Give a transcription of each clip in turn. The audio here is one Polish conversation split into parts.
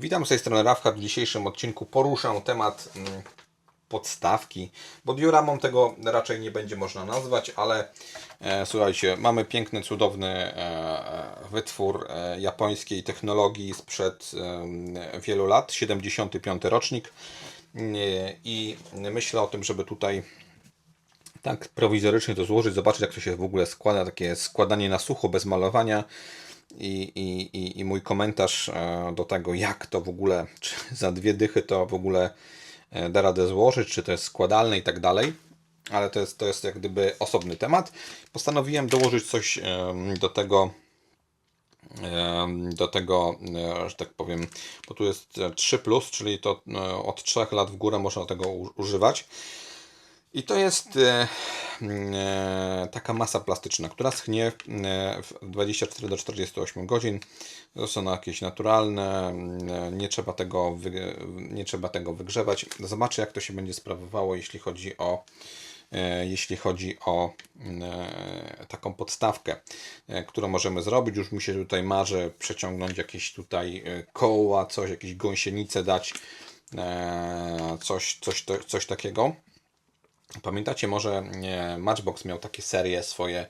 Witam z tej strony Rafka. W dzisiejszym odcinku poruszę temat mm, podstawki, bo dioramą tego raczej nie będzie można nazwać, ale e, słuchajcie, mamy piękny, cudowny e, e, wytwór e, japońskiej technologii sprzed e, wielu lat, 75 rocznik E, i myślę o tym, żeby tutaj tak prowizorycznie to złożyć, zobaczyć jak to się w ogóle składa, takie składanie na sucho, bez malowania i, i, i, mój komentarz e, do tego, jak to w ogóle, czy za dwie dychy to w ogóle e, da radę złożyć, czy to jest składalne i tak dalej. Ale to jest, to jest jak gdyby osobny temat. Postanowiłem dołożyć coś em, do tego, do tego, e, że tak powiem, bo tu jest e, 3, czyli to e, od 3 lat w górę można tego używać. I to jest e, e, taka masa plastyczna, która schnie e, w 24 do 48 godzin. To są jakieś naturalne, e, nie trzeba tego, nie trzeba tego wygrzewać. Zobaczę, jak to się będzie sprawowało, jeśli chodzi o jeśli chodzi o e, taką podstawkę, którą możemy zrobić. Już mi się tutaj marzy przeciągnąć jakieś tutaj koła, coś, jakieś gąsienice dać, coś, coś, coś takiego. Pamiętacie może Matchbox miał takie serie swoje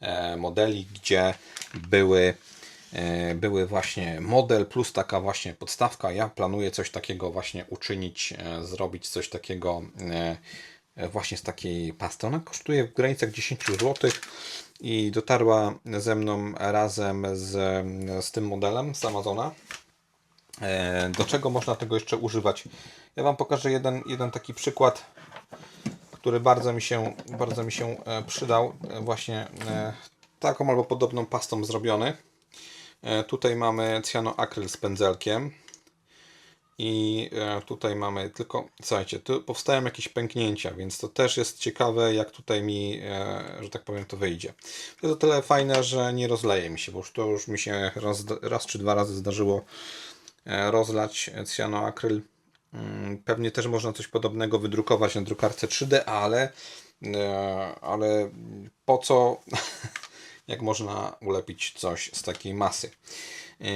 e, modeli, gdzie były, e, były właśnie model plus taka właśnie podstawka. Ja planuję coś takiego właśnie uczynić, e, zrobić coś takiego właśnie z takiej pasty. Ona kosztuje w granicach 10 zł i dotarła ze mną razem z, z tym modelem z Amazona. Do czego można tego jeszcze używać? Ja Wam pokażę jeden, jeden taki przykład który bardzo mi się, bardzo mi się e, przydał. E, Właśnie e, taką albo podobną pastą zrobiony. Tutaj mamy cyanoakryl z pędzelkiem. I tutaj mamy tylko, słuchajcie, tu powstają jakieś pęknięcia, więc to też jest ciekawe, jak tutaj mi, że tak powiem, to wyjdzie. To jest o tyle fajne, że nie rozleje mi się, bo już to już mi się raz, raz czy dwa razy zdarzyło rozlać cyanoakryl. Mm, Pewnie też można coś podobnego wydrukować na drukarce 3D, ale, e, ale po co, jak można ulepić coś z takiej masy. E,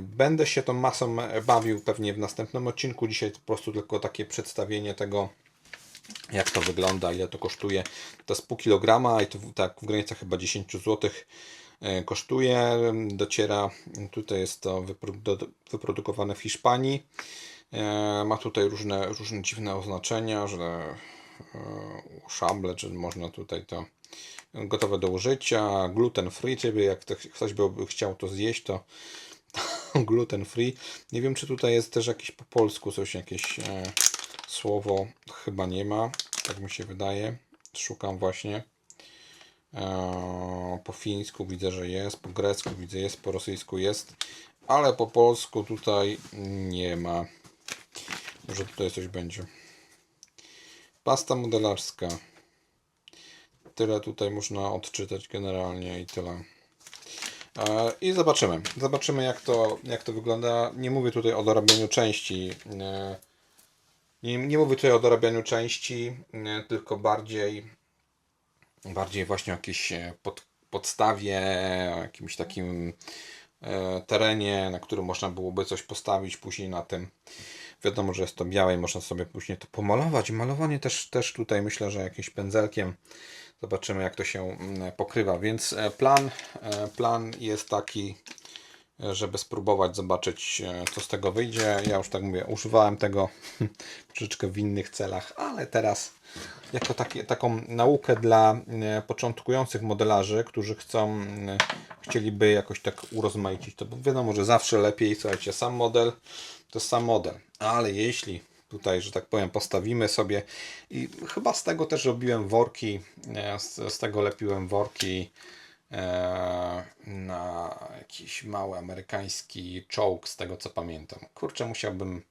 Będę się tą masą bawił pewnie w następnym odcinku. Dzisiaj po prostu tylko takie przedstawienie tego, jak to wygląda, ile to kosztuje. To jest pół kilograma i to tak w granicach chyba 10 zł kosztuje. Dociera, tutaj jest to wyprodukowane w Hiszpanii. E, Ma tutaj różne, różne dziwne oznaczenia, że e, szable, czy można tutaj to gotowe do użycia, gluten free, czyli jak to, ktoś by chciał to zjeść, to gluten free. Nie wiem, czy tutaj jest też jakieś po polsku coś, jakieś e, słowo, chyba nie ma, tak mi się wydaje. Szukam właśnie. E, po fińsku widzę, że jest, po grecku widzę jest, po rosyjsku jest, ale po polsku tutaj nie ma. Może tutaj coś będzie. Pasta modelarska. Tyle tutaj można odczytać generalnie i tyle. E, I zobaczymy. Zobaczymy jak to, jak to wygląda. Nie mówię tutaj o dorabianiu części. e, Nie, nie mówię tutaj o dorabianiu części, e, tylko bardziej bardziej właśnie o jakiejś pod, podstawie, o jakimś takim terenie, na którym można byłoby coś postawić później na tym. Wiadomo, że jest to białe i można sobie później to pomalować. Malowanie też, też tutaj myślę, że jakimś pędzelkiem. Zobaczymy jak to się mm, pokrywa. Więc e, plan, e, plan jest taki, żeby spróbować zobaczyć, e, co z tego wyjdzie. Ja już tak mówię, używałem tego troszeczkę w innych celach, ale teraz jako takie, taką naukę dla e, początkujących modelarzy, którzy chcą, e, chcieliby jakoś tak urozmaicić to, bo wiadomo, że zawsze lepiej, słuchajcie, sam model to sam model, ale jeśli tutaj, że tak powiem, postawimy sobie i chyba z tego też robiłem worki, z, z tego lepiłem worki jakiś mały amerykański czołg, z tego co pamiętam. Kurczę, musiałbym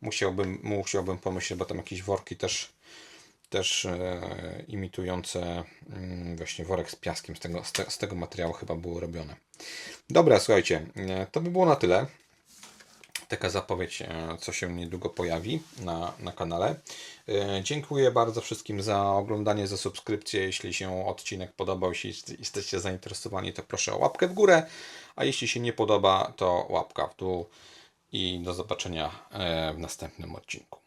musiałbym, musiałbym pomyśleć, bo tam jakieś worki też też e, imitujące mm, właśnie worek z piaskiem z tego, z, te, z tego materiału chyba było robione. Dobra, słuchajcie, e, to by było na tyle. Taka zapowiedź, e, co się niedługo pojawi na, na kanale. E, Dziękuję bardzo wszystkim za oglądanie, za subskrypcję. Jeśli się odcinek podobał, jeśli jesteście zainteresowani, to proszę o łapkę w górę, a jeśli się nie podoba, to łapka w dół. i do zobaczenia e, w następnym odcinku.